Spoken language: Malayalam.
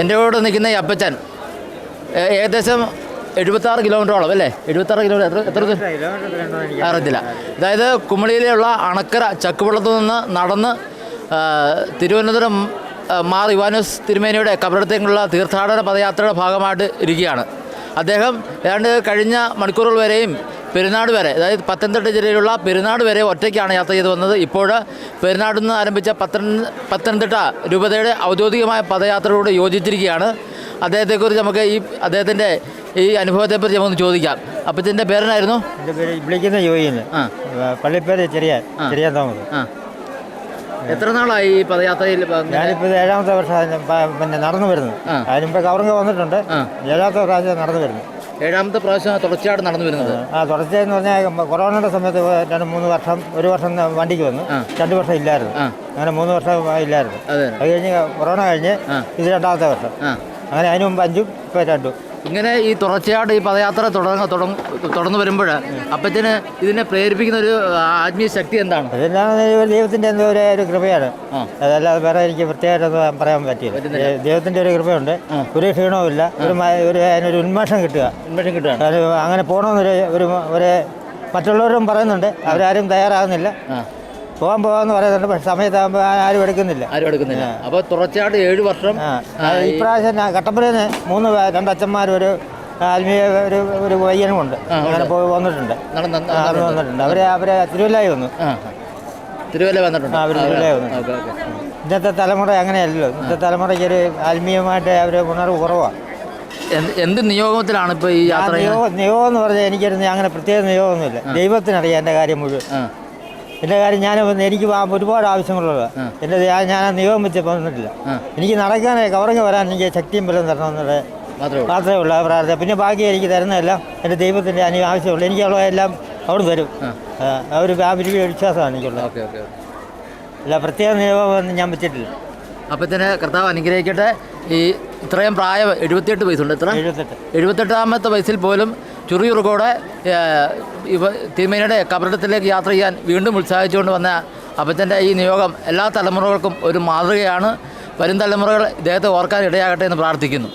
എന്റെ കൂടെ നിൽക്കുന്ന ഈ അപ്പച്ചൻ ഏകദേശം എഴുപത്താറ് കിലോമീറ്ററോളം അല്ലേ? എഴുപത്താറ് കിലോമീറ്റർ എത്ര? അറിയത്തില്ല. അതായത് കുമളിയിലുള്ള അണക്കര ചക്കുവള്ളത്തു നിന്ന് നടന്ന് തിരുവനന്തപുരം മാർ ഇവാനോസ് തിരുമേനിയുടെ കബറിടത്തേക്കുള്ള തീർത്ഥാടന പദയാത്രയുടെ ഭാഗമായിട്ട് ഇരിക്കുകയാണ്. അദ്ദേഹം ഏതാണ്ട് കഴിഞ്ഞ മണിക്കൂറുകൾ വരെയും പെരുന്നാട് വരെ അതായത് പത്തനംതിട്ട ജില്ലയിലുള്ള പെരുന്നാട് വരെ ഒറ്റയ്ക്കാണ് യാത്ര ചെയ്ത് വന്നത്. ഇപ്പോൾ പെരുന്നാട് നിന്ന് ആരംഭിച്ച പത്തനം പത്തനംതിട്ട രൂപതയുടെ ഔദ്യോഗികമായ പദയാത്രയോട് യോജിച്ചിരിക്കുകയാണ്. അദ്ദേഹത്തെക്കുറിച്ച് നമുക്ക് ഈ അദ്ദേഹത്തിന്റെ ഈ അനുഭവത്തെക്കുറിച്ച് നമുക്ക് ചോദിക്കാം. അപ്പച്ചന്റെ പേരനായിരുന്നു വിളിക്കുന്ന ജോയിന്ന്. പള്ളിപ്പേര് ചെറിയ ചെറിയ തോമസ്. എത്ര നാളായി ഈ പദയാത്രയിൽ? ഞാനിപ്പോൾ ഏഴാമത്തെ വർഷം പിന്നെ നടന്നു വരുന്നത്. അതിനുമ്പോൾ കവറിങ് വന്നിട്ടുണ്ട്. ഏഴാമത്തെ പ്രാവശ്യം നടന്നു വരുന്നു. ഏഴാമത്തെ പ്രാവശ്യം തുടർച്ചയായിട്ട് നടന്നു വരുന്നത്. ആ തുടർച്ചയെന്ന് പറഞ്ഞാൽ കൊറോണയുടെ സമയത്ത് രണ്ട് മൂന്ന് വർഷം ഒരു വർഷം വണ്ടിക്ക് വന്നു. രണ്ട് വർഷം ഇല്ലായിരുന്നു. അങ്ങനെ മൂന്ന് വർഷം ഇല്ലായിരുന്നു. അതെ. കഴിഞ്ഞ് കൊറോണ കഴിഞ്ഞ് ഇത് രണ്ടാമത്തെ വർഷം. അങ്ങനെ അതിന് മുമ്പ് അഞ്ചും ഇപ്പോൾ രണ്ടും. ഇങ്ങനെ ഈ തുടർച്ചയായിട്ട് ഈ പദയാത്ര തുടർന്ന് തുടങ്ങ തുടർന്ന് വരുമ്പോൾ അപ്പച്ചന് ഇതിനെ പ്രേരിപ്പിക്കുന്ന ഒരു ആത്മീയ ശക്തി എന്താണ്? ഇതെല്ലാം ദൈവത്തിന്റെ എന്തോ ഒരു കൃപയാണ്. അതല്ലാതെ വേറെ എനിക്ക് പ്രത്യേകമായിട്ടൊന്നും പറയാൻ പറ്റില്ല ദൈവത്തിന്റെ ദൈവത്തിന്റെ ഒരു കൃപയുണ്ട്. ഒരു ക്ഷീണവുമില്ല. ഒരു ഒരു അതിനൊരു ഉന്മേഷം കിട്ടുക. ഉന്മേഷം കിട്ടുക. അങ്ങനെ പോകണമെന്നൊരു ഒരു മറ്റുള്ളവരും പറയുന്നുണ്ട്. അവരാരും തയ്യാറാകുന്നില്ല. പോകാൻ പോകാന്ന് പറയുന്നുണ്ട് പക്ഷെ സമയത്താകുമ്പോൾ ആരും എടുക്കുന്നില്ല. ആരും എടുക്കുന്നില്ല. അപ്പോൾ തുടർച്ചയായിട്ട് ഏഴ് വർഷം ഇപ്രാവശ്യം കട്ടപ്പനയിൽ മൂന്ന് രണ്ടച്ഛന്മാർ ഒരു ആത്മീയ ഒരു ഒരു വയ്യനുമുണ്ട്. അങ്ങനെ പോയി വന്നിട്ടുണ്ട്. വന്നിട്ടുണ്ട്. അവരെ അവരെ തിരുവല്ലായി വന്നു. തിരുവല്ല വന്നിട്ടുണ്ട്. അവർ തിരുവല്ലായി തിരുവല്ല വന്നു. ഇന്നത്തെ തലമുറ അങ്ങനെയല്ലല്ലോ. ഇന്നത്തെ തലമുറയ്ക്ക് ഒരു ആത്മീയമായിട്ട് അവർ ഉണർവ് കുറവാണ് എന്ത് നിയോഗത്തിലാണ് ഇപ്പോൾ ഈ യാത്ര? നിയോഗം എന്ന് പറഞ്ഞാൽ എനിക്കൊരു അങ്ങനെ പ്രത്യേക നിയോഗമൊന്നുമില്ല. ദൈവത്തിനറിയാം എന്റെ കാര്യം മുഴുവൻ. എന്റെ കാര്യം ഞാൻ എനിക്ക് ഒരുപാട് ആവശ്യങ്ങളുള്ളത്. എന്റെ ഞാൻ നിയോഗം വെച്ച് വന്നിട്ടില്ല. എനിക്ക് നടക്കാനേ കവറങ്ങി വരാൻ എനിക്ക് ശക്തിയും ബലം തരണമെന്നുള്ള മാത്രമേ ഉള്ളൂ. മാത്രമേ ഉള്ളൂ ആ പ്രാർത്ഥന പിന്നെ ബാക്കി എനിക്ക് തരുന്നതെല്ലാം എന്റെ ദൈവത്തിന്റെ അനു ആവശ്യമുള്ളൂ എനിക്കുള്ള എല്ലാം അവിടെ തരും ആ. ഒരു ഒരു വിശ്വാസമാണ് എനിക്കുള്ളത്. അല്ല പ്രത്യേക നിയമം ഞാൻ വെച്ചിട്ടില്ല. അപ്പത്തിന് കർത്താവ് അനുഗ്രഹിക്കട്ടെ. ഈ ഇത്രയും പ്രായം എഴുപത്തിയെട്ട് വയസ്സുണ്ട് എത്ര? എഴുപത്തെട്ട്. എഴുപത്തെട്ടാമത്തെ വയസ്സിൽ പോലും ചുറിയുറുക്കോടെ ഇവ തിരുമേനിയുടെ കബറിടത്തിലേക്ക് യാത്ര ചെയ്യാൻ വീണ്ടും ഉത്സാഹിച്ചുകൊണ്ട് വന്ന അപ്പച്ചന്റെ ഈ നിയോഗം എല്ലാ തലമുറകൾക്കും ഒരു മാതൃകയാണ്. വരും തലമുറകൾ ഇദ്ദേഹത്തെ ഓർക്കാൻ ഇടയാകട്ടെ എന്ന് പ്രാർത്ഥിക്കുന്നു.